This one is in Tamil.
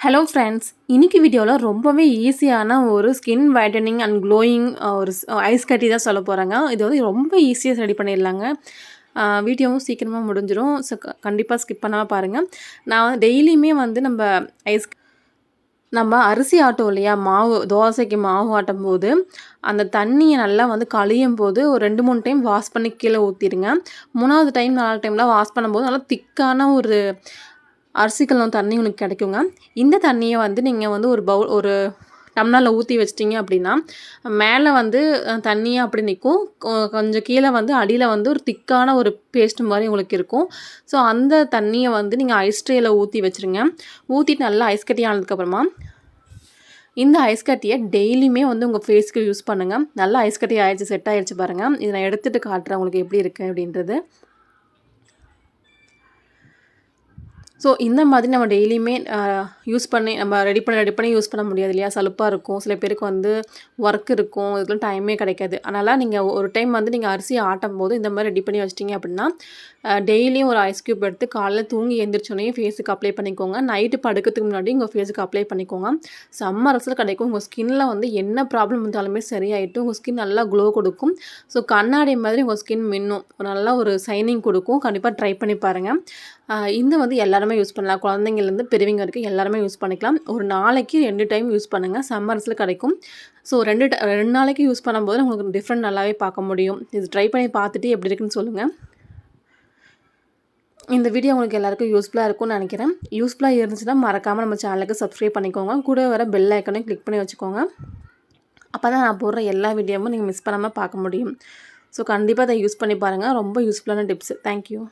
ஹலோ ஃப்ரெண்ட்ஸ் இன்னைக்கு வீடியோவில் ரொம்பவே ஈஸியான ஒரு ஸ்கின் வைட்டனிங் அண்ட் க்ளோயிங் ஒரு ஐஸ் கட்டி தான் சொல்ல போகிறாங்க இது வந்து ரொம்ப ஈஸியாக ரெடி பண்ணிடலாங்க. வீடியோவும் சீக்கிரமாக முடிஞ்சிடும் ஸோ கண்டிப்பாக ஸ்கிப் பண்ணாமல் பாருங்கள் நான் வந்து டெய்லியுமே வந்து நம்ம ஐஸ் நம்ம அரிசி ஆட்டோம் இல்லையா? மாவு தோசைக்கு மாவு ஆட்டும் போது அந்த தண்ணியை நல்லா வந்து கழியும் போது ஒரு ரெண்டு மூணு டைம் வாஷ் பண்ணி கீழே ஊற்றிடுங்க மூணாவது டைம் நாலு டைம்லாம் வாஷ் பண்ணும்போது நல்லா திக்கான ஒரு அரிசி கலந்த தண்ணி உங்களுக்கு கிடைக்குங்க. இந்த தண்ணியை வந்து நீங்கள் வந்து ஒரு பவுல் ஒரு டம்ளரில் ஊற்றி வச்சிட்டிங்க அப்படின்னா மேலே வந்து தண்ணியாக அப்படி நிற்கும் கொஞ்சம் கீழே வந்து அடியில் வந்து ஒரு திக்கான ஒரு பேஸ்ட் மாதிரி உங்களுக்கு இருக்கும். ஸோ அந்த தண்ணியை வந்து நீங்கள் ஐஸ் ட்ரேயில் ஊற்றி வச்சுருங்க. ஊற்றிட்டு நல்லா ஐஸ் கட்டி ஆனதுக்கப்புறமா இந்த ஐஸ் கட்டியை டெய்லியுமே வந்து உங்கள் ஃபேஸ்க்கு யூஸ் பண்ணுங்கள் நல்லா ஐஸ் கட்டி ஆயிடுச்சு செட் ஆயிடுச்சு பாருங்கள் இதை நான் எடுத்துகிட்டு காட்டுறேன் உங்களுக்கு எப்படி இருக்குது அப்படின்றது. ஸோ இந்த மாதிரி நம்ம டெய்லியுமே யூஸ் பண்ணி நம்ம ரெடி பண்ணி ரெடி பண்ணி யூஸ் பண்ண முடியாது இல்லையா? சலுப்பாக இருக்கும். சில பேருக்கு வந்து ஒர்க் இருக்கும். இதுக்கெல்லாம் டைமே கிடைக்காது. அதனால் நீங்கள் ஒரு டைம் வந்து நீங்கள் அரிசி ஆட்டும் போது இந்த மாதிரி ரெடி பண்ணி வச்சிட்டிங்க அப்படின்னா டெய்லியும் ஒரு ஐஸ் க்யூப் எடுத்து காலையில் தூங்கி எழுந்திரிச்சோடனே ஃபேஸுக்கு அப்ளை பண்ணிக்கோங்க. நைட்டு படுக்கிறதுக்கு முன்னாடி உங்கள் ஃபேஸுக்கு அப்ளை பண்ணிக்கோங்க. செம்ம ரசல் கிடைக்கும். உங்கள் ஸ்கின்னில் வந்து என்ன ப்ராப்ளம் இருந்தாலுமே சரியாயிட்டு உங்கள் ஸ்கின் நல்லா க்ளோ கொடுக்கும். ஸோ கண்ணாடி மாதிரி உங்கள் ஸ்கின் மின்னும். நல்லா ஒரு சைனிங் கொடுக்கும். கண்டிப்பாக ட்ரை பண்ணி பாருங்கள் இந்த வந்து எல்லாருமே யூஸ் பண்ணலாம். குழந்தைங்கலேருந்து பெரியவங்க வரைக்கும் எல்லாருமே யூஸ் பண்ணிக்கலாம். ஒரு நாளைக்கு ரெண்டு டைம் யூஸ் பண்ணுங்கள் சம்மர்ஸில் கிடைக்கும். ஸோ ரெண்டு ரெண்டு நாளைக்கு யூஸ் பண்ணும்போது உங்களுக்கு டிஃப்ரெண்ட் நல்லாவே பார்க்க முடியும். இது ட்ரை பண்ணி பார்த்துட்டு எப்படி இருக்குன்னு சொல்லுங்கள் இந்த வீடியோ உங்களுக்கு எல்லாருக்கும் யூஸ்ஃபுல்லாக இருக்கும்னு நினைக்கிறேன். யூஸ்ஃபுல்லாக இருந்துச்சுன்னா மறக்காமல் நம்ம சேனலுக்கு சப்ஸ்கிரைப் பண்ணிக்கோங்க. கூட வர பெல் ஐக்கனையும் கிளிக் பண்ணி வச்சுக்கோங்க. அப்போ தான் நான் போடுற எல்லா வீடியோவும் நீங்கள் மிஸ் பண்ணாமல் பார்க்க முடியும். ஸோ கண்டிப்பாக அதை யூஸ் பண்ணி பாருங்கள் ரொம்ப யூஸ்ஃபுல்லான டிப்ஸ் தேங்க்யூ